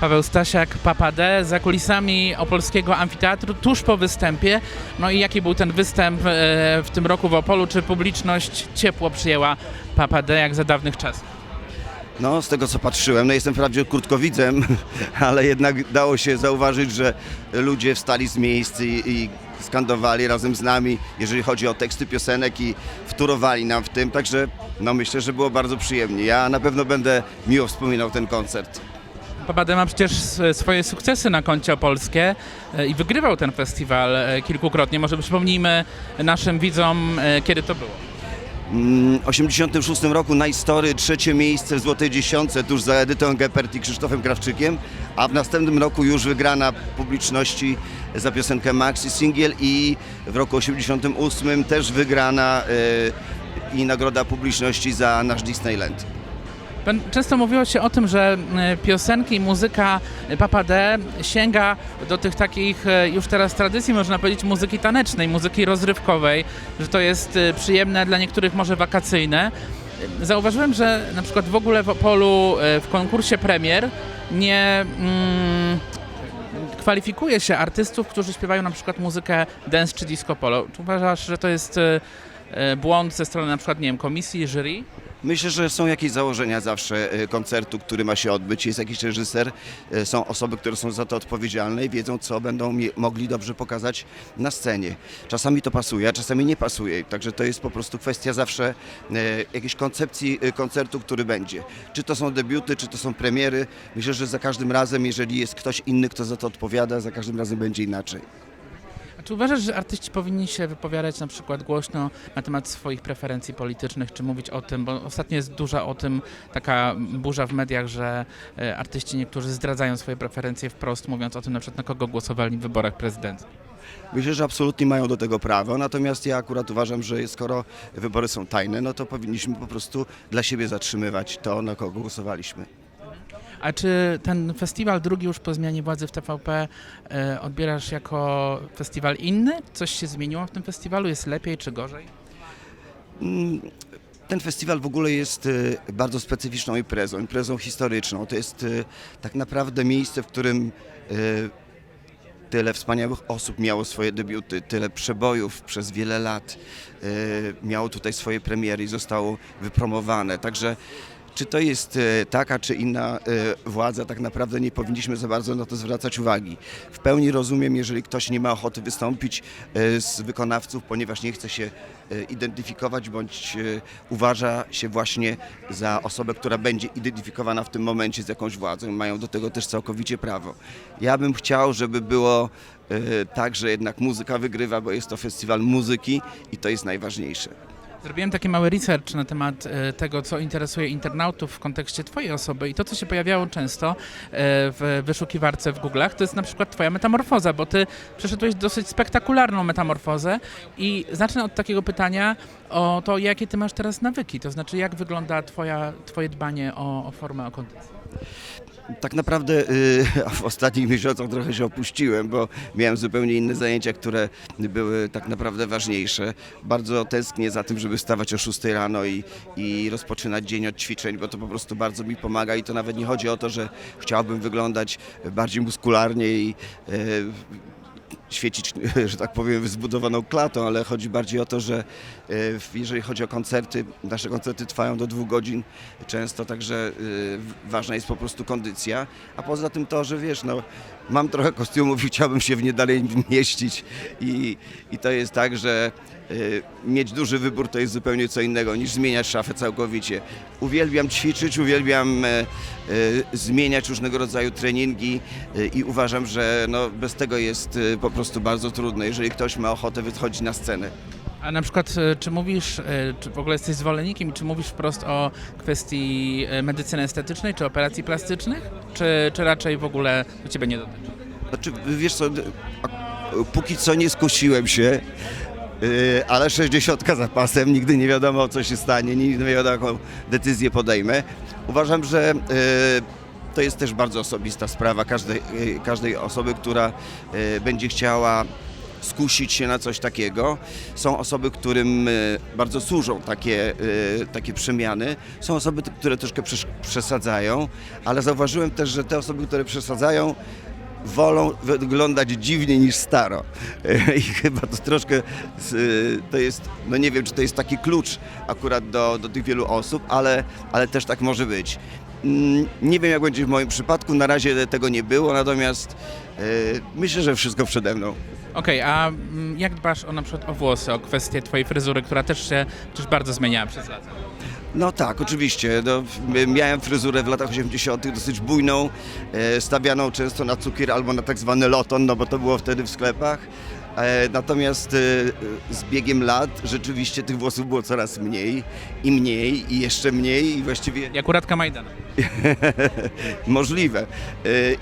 Paweł Stasiak, Papa D, za kulisami Opolskiego Amfiteatru, tuż po występie. No i jaki był ten występ e, w tym roku w Opolu? Czy publiczność ciepło przyjęła Papa D jak za dawnych czasów? No, z tego co patrzyłem, no jestem wprawdzie krótkowidzem, ale jednak dało się zauważyć, że ludzie wstali z miejsc i, i skandowali razem z nami, jeżeli chodzi o teksty piosenek i wtórowali nam w tym, także no myślę, że było bardzo przyjemnie. Ja na pewno będę miło wspominał ten koncert. Papa D ma przecież swoje sukcesy na koncie opolskie e, i wygrywał ten festiwal e, kilkukrotnie. Może przypomnijmy naszym widzom, e, kiedy to było. Mm, W 86 roku na History trzecie miejsce w Złotej Dziesiątce tuż za Edytą Geppert i Krzysztofem Krawczykiem, a w następnym roku już wygrana publiczności za piosenkę Maxi Singiel i w roku 88 też wygrana i nagroda publiczności za nasz Disneyland. Często mówiło się o tym, że e, piosenki i muzyka Papa D sięga do tych takich e, już teraz tradycji, można powiedzieć, muzyki tanecznej, muzyki rozrywkowej, że to jest e, przyjemne, dla niektórych może wakacyjne. Zauważyłem, że na przykład w ogóle w Opolu w konkursie premier nie mm, kwalifikuje się artystów, którzy śpiewają na przykład muzykę dance czy disco polo. Czy uważasz, że to jest błąd ze strony na przykład, nie wiem, komisji, jury? Myślę, że są jakieś założenia zawsze e, koncertu, który ma się odbyć. Jest jakiś reżyser, e, są osoby, które są za to odpowiedzialne i wiedzą, co będą mogli dobrze pokazać na scenie. Czasami to pasuje, a czasami nie pasuje. Także to jest po prostu kwestia zawsze e, jakiejś koncepcji koncertu, który będzie. Czy to są debiuty, czy to są premiery. Myślę, że za każdym razem, jeżeli jest ktoś inny, kto za to odpowiada, za każdym razem będzie inaczej. Czy uważasz, że artyści powinni się wypowiadać na przykład głośno na temat swoich preferencji politycznych, czy mówić o tym, bo ostatnio jest duża o tym taka burza w mediach, że e, artyści niektórzy zdradzają swoje preferencje wprost, mówiąc o tym na przykład na kogo głosowali w wyborach prezydenckich. Myślę, że absolutnie mają do tego prawo, natomiast ja akurat uważam, że skoro wybory są tajne, no to powinniśmy po prostu dla siebie zatrzymywać to, na kogo głosowaliśmy. A czy ten festiwal drugi już po zmianie władzy w TVP e, odbierasz jako festiwal inny? Coś się zmieniło w tym festiwalu? Jest lepiej czy gorzej? Mm, Ten festiwal w ogóle jest e, bardzo specyficzną imprezą, imprezą historyczną. To jest e, tak naprawdę miejsce, w którym tyle wspaniałych osób miało swoje debiuty, tyle przebojów przez wiele lat miało tutaj swoje premiery i zostało wypromowane. Także czy to jest e, taka czy inna e, władza, tak naprawdę nie powinniśmy za bardzo na to zwracać uwagi. W pełni rozumiem, jeżeli ktoś nie ma ochoty wystąpić e, z wykonawców, ponieważ nie chce się identyfikować bądź uważa się właśnie za osobę, która będzie identyfikowana w tym momencie z jakąś władzą. Mają do tego też całkowicie prawo. Ja bym chciał, żeby było tak, że jednak muzyka wygrywa, bo jest to festiwal muzyki i to jest najważniejsze. Zrobiłem taki mały research na temat e, tego, co interesuje internautów w kontekście Twojej osoby i to, co się pojawiało często e, w wyszukiwarce w Google'ach, to jest na przykład Twoja metamorfoza, bo Ty przeszedłeś dosyć spektakularną metamorfozę i zacznę od takiego pytania o to, jakie Ty masz teraz nawyki, to znaczy jak wygląda twoja, Twoje dbanie o, o formę, o kondycję. Tak naprawdę y, w ostatnich miesiącach trochę się opuściłem, bo miałem zupełnie inne zajęcia, które były tak naprawdę ważniejsze. Bardzo tęsknię za tym, żeby wstawać o 6 rano i, i rozpoczynać dzień od ćwiczeń, bo to po prostu bardzo mi pomaga i to nawet nie chodzi o to, że chciałbym wyglądać bardziej muskularnie i y, świecić, że tak powiem, zbudowaną klatą, ale chodzi bardziej o to, że e, jeżeli chodzi o koncerty, nasze koncerty trwają do dwóch godzin często, także e, ważna jest po prostu kondycja, a poza tym to, że wiesz, no, mam trochę kostiumów i chciałbym się w nie dalej mieścić. I, i to jest tak, że mieć duży wybór to jest zupełnie co innego niż zmieniać szafę całkowicie. Uwielbiam ćwiczyć, uwielbiam e, e, zmieniać różnego rodzaju treningi e, i uważam, że no, bez tego jest po prostu bardzo trudne, jeżeli ktoś ma ochotę wychodzić na scenę. A na przykład, czy mówisz, czy w ogóle jesteś zwolennikiem czy mówisz wprost o kwestii medycyny estetycznej, czy operacji plastycznych, czy, czy raczej w ogóle do Ciebie nie dotyczy? Znaczy, wiesz co, póki co nie skusiłem się, yy, ale 60 za pasem, nigdy nie wiadomo co się stanie, nigdy nie wiadomo jaką decyzję podejmę. Uważam, że yy, to jest też bardzo osobista sprawa każdej, yy, każdej osoby, która będzie chciała skusić się na coś takiego. Są osoby, którym y, bardzo służą takie, y, takie przemiany. Są osoby, które troszkę przesadzają, ale zauważyłem też, że te osoby, które przesadzają, wolą wyglądać dziwniej niż staro. I chyba to troszkę to jest, no nie wiem, czy to jest taki klucz akurat do, do tych wielu osób, ale, ale też tak może być. Mm, Nie wiem, jak będzie w moim przypadku, na razie tego nie było, natomiast e, myślę, że wszystko przede mną. Okej, a mm, jak dbasz o na przykład o włosy, o kwestię twojej fryzury, która też się przecież bardzo zmieniała przez lata? No tak, oczywiście. No, miałem fryzurę w latach 80. dosyć bujną, e, stawianą często na cukier albo na tak zwany loton, no bo to było wtedy w sklepach. E, Natomiast e, z biegiem lat rzeczywiście tych włosów było coraz mniej i mniej i jeszcze mniej i właściwie Jak u Radka Majdana. możliwe. E,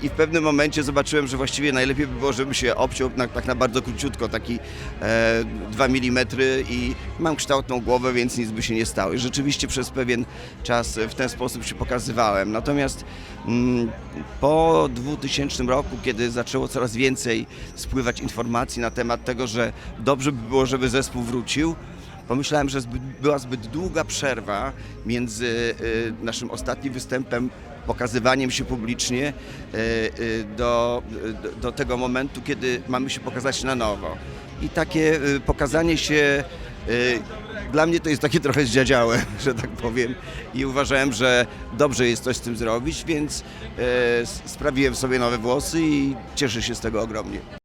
I w pewnym momencie zobaczyłem, że właściwie najlepiej by było, żebym się obciął na, tak na bardzo króciutko, taki e, 2 mm i mam kształtną głowę, więc nic by się nie stało. I rzeczywiście przez pewien czas w ten sposób się pokazywałem. Natomiast mm, po 2000 roku, kiedy zaczęło coraz więcej spływać informacji na temat tego, że dobrze by było, żeby zespół wrócił, Pomyślałem, że zbyt, była zbyt długa przerwa między y, naszym ostatnim występem, pokazywaniem się publicznie y, y, do, do, do tego momentu, kiedy mamy się pokazać na nowo. I takie y, pokazanie się y, dla mnie to jest takie trochę zdziadziałe, że tak powiem. I uważałem, że dobrze jest coś z tym zrobić, więc y, sprawiłem sobie nowe włosy i cieszę się z tego ogromnie.